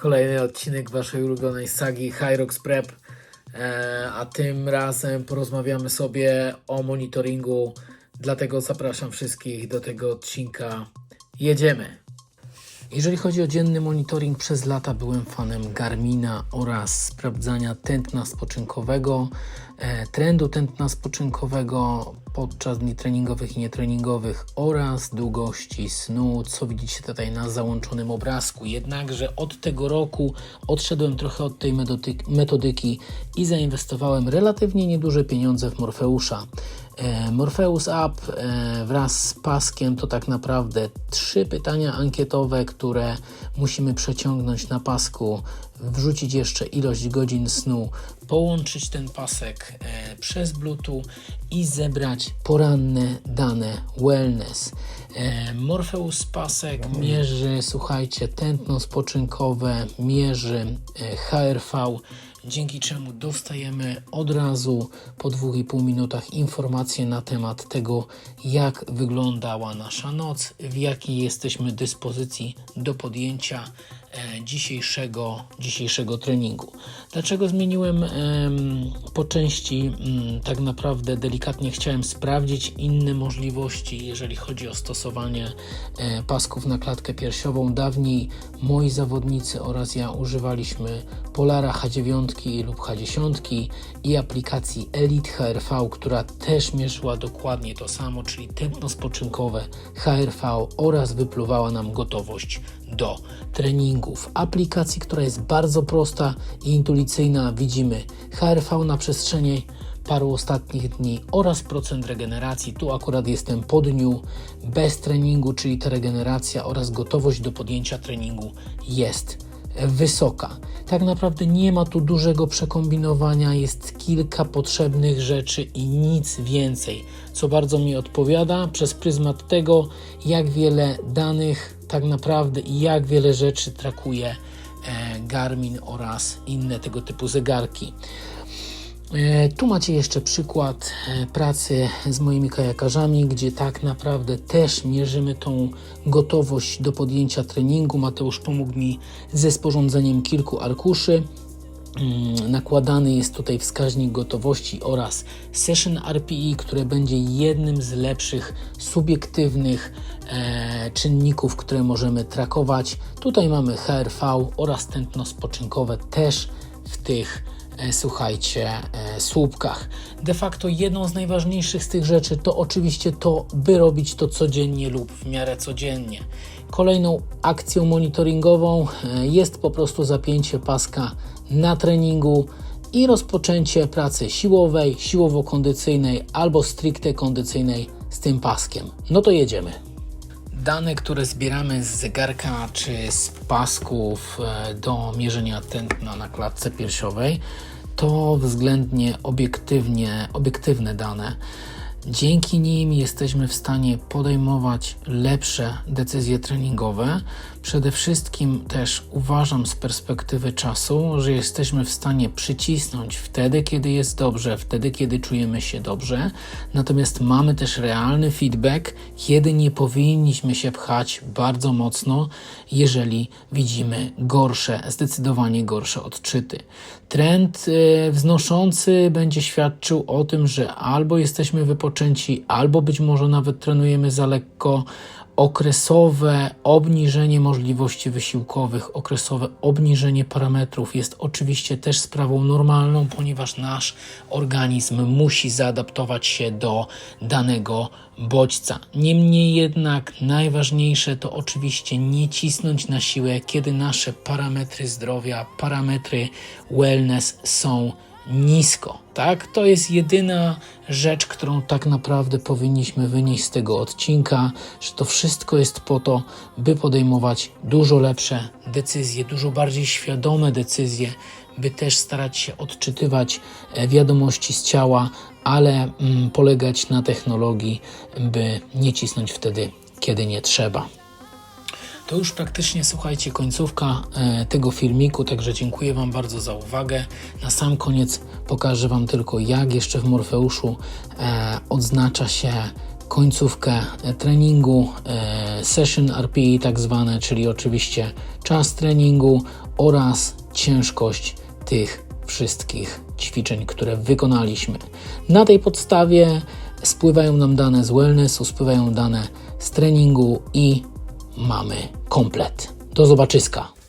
Kolejny odcinek Waszej ulubionej sagi Hyrox Prep, e, a tym razem porozmawiamy sobie o monitoringu, dlatego zapraszam wszystkich do tego odcinka. Jedziemy! Jeżeli chodzi o dzienny monitoring, przez lata byłem fanem Garmina oraz sprawdzania tętna spoczynkowego, e, trendu tętna spoczynkowego podczas dni treningowych i nietreningowych oraz długości snu, co widzicie tutaj na załączonym obrazku. Jednakże od tego roku odszedłem trochę od tej metodyk- metodyki i zainwestowałem relatywnie nieduże pieniądze w Morfeusza. E, Morpheus App e, wraz z paskiem to tak naprawdę trzy pytania ankietowe, które musimy przeciągnąć na pasku, wrzucić jeszcze ilość godzin snu, połączyć ten pasek e, przez Bluetooth i zebrać poranne dane wellness. E, Morpheus pasek mierzy, słuchajcie, tętno spoczynkowe, mierzy e, HRV, dzięki czemu dostajemy od razu po 2,5 minutach informacje na temat tego, jak wyglądała nasza noc, w jakiej jesteśmy dyspozycji do podjęcia dzisiejszego, dzisiejszego treningu. Dlaczego zmieniłem em, po części? tak naprawdę delikatnie chciałem sprawdzić inne możliwości, jeżeli chodzi o stosowanie e, pasków na klatkę piersiową. Dawniej moi zawodnicy oraz ja używaliśmy Polara H9 lub H10 i aplikacji Elite HRV, która też mierzyła dokładnie to samo, czyli tętno spoczynkowe HRV oraz wypluwała nam gotowość do treningu. W aplikacji, która jest bardzo prosta i intuicyjna, widzimy HRV na przestrzeni paru ostatnich dni oraz procent regeneracji. Tu akurat jestem po dniu bez treningu, czyli ta regeneracja oraz gotowość do podjęcia treningu jest wysoka. Tak naprawdę nie ma tu dużego przekombinowania, jest kilka potrzebnych rzeczy i nic więcej, co bardzo mi odpowiada przez pryzmat tego, jak wiele danych tak naprawdę i jak wiele rzeczy trakuje e, Garmin oraz inne tego typu zegarki. E, Tu macie jeszcze przykład e, pracy z moimi kajakarzami, gdzie tak naprawdę też mierzymy tą gotowość do podjęcia treningu. Mateusz pomógł mi ze sporządzeniem kilku arkuszy. Mm, Nakładany jest tutaj wskaźnik gotowości oraz Session RPI, które będzie jednym z lepszych subiektywnych e, czynników, które możemy trakować. Tutaj mamy HRV oraz tętno spoczynkowe też w tych słuchajcie, e, słupkach. De facto jedną z najważniejszych z tych rzeczy to oczywiście to, by robić to codziennie lub w miarę codziennie. Kolejną akcją monitoringową e, jest po prostu zapięcie paska na treningu i rozpoczęcie pracy siłowej, siłowo-kondycyjnej albo stricte kondycyjnej z tym paskiem. No to jedziemy. Dane, które zbieramy z zegarka czy z pasków e, do mierzenia tętna na klatce piersiowej, to względnie obiektywnie, obiektywne dane. Dzięki nim jesteśmy w stanie podejmować lepsze decyzje treningowe. Przede wszystkim też uważam z perspektywy czasu, że jesteśmy w stanie przycisnąć wtedy, kiedy jest dobrze, wtedy, kiedy czujemy się dobrze. Natomiast mamy też realny feedback, kiedy nie powinniśmy się pchać bardzo mocno, jeżeli widzimy gorsze, zdecydowanie gorsze odczyty. Trend e, wznoszący będzie świadczył o tym, że albo jesteśmy wypoczęci, albo być może nawet trenujemy za lekko. Okresowe obniżenie możliwości wysiłkowych, okresowe obniżenie parametrów jest oczywiście też sprawą normalną, ponieważ nasz organizm musi zaadaptować się do danego bodźca. Niemniej jednak najważniejsze to oczywiście nie cisnąć na siłę, kiedy nasze parametry zdrowia, parametry wellness są nisko, tak? To jest jedyna rzecz, którą tak naprawdę powinniśmy wynieść z tego odcinka, że to wszystko jest po to, by podejmować dużo lepsze decyzje, dużo bardziej świadome decyzje, by też starać się odczytywać e, wiadomości z ciała, ale mm, polegać na technologii, by nie cisnąć wtedy, kiedy nie trzeba. To już praktycznie, słuchajcie, końcówka e, tego filmiku, także dziękuję Wam bardzo za uwagę. Na sam koniec pokażę Wam tylko, jak jeszcze w Morfeuszu e, odznacza się końcówkę treningu, e, session RP tak zwane, czyli oczywiście czas treningu oraz ciężkość tych wszystkich ćwiczeń, które wykonaliśmy. Na tej podstawie spływają nam dane z wellnessu, spływają dane z treningu i mamy komplet. Do zobaczyska.